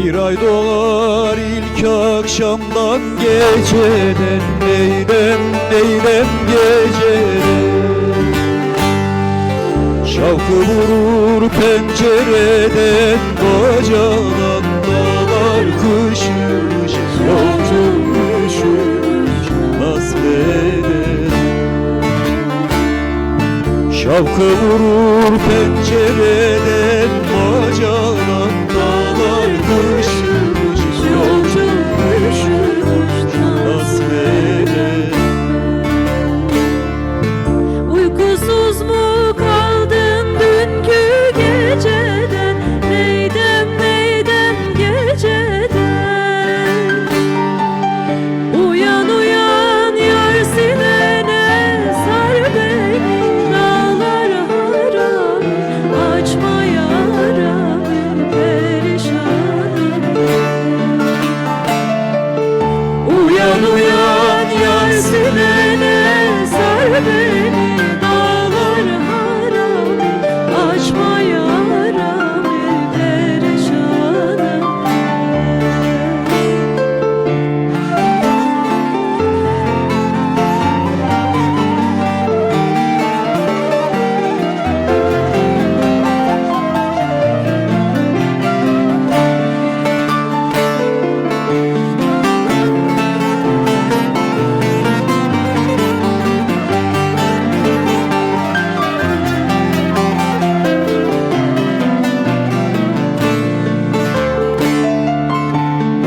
Ay doğar ilk akşamdan geceden. Neylem neylem geceden. Şavkı vurur pencereden Bacadan dağlar kışmış Yolcum üşümüş Nasbeden. Şavkı vurur pencereden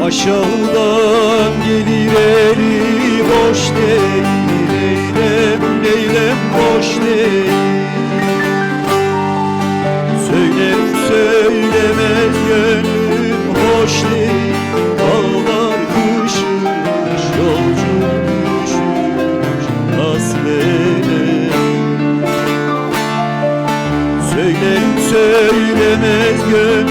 Aşağıdan gelir eli boş değil Neylem neylem boş değil. Söyler söylemez gönlüm hoş değil. Dağlar kışmış yolcu düşmüş Nasbele Söylerim söylemez gönlüm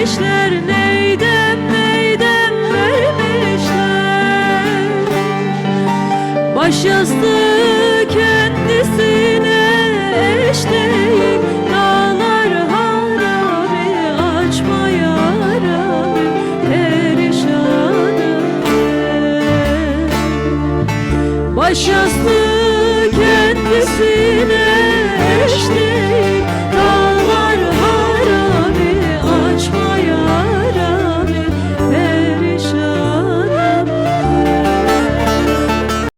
vermişler Neydem neydem vermişler? Başyastığı kendisine eş değil Dağlar harami açma yaramı perişanım Başyastığı kendisine eş değil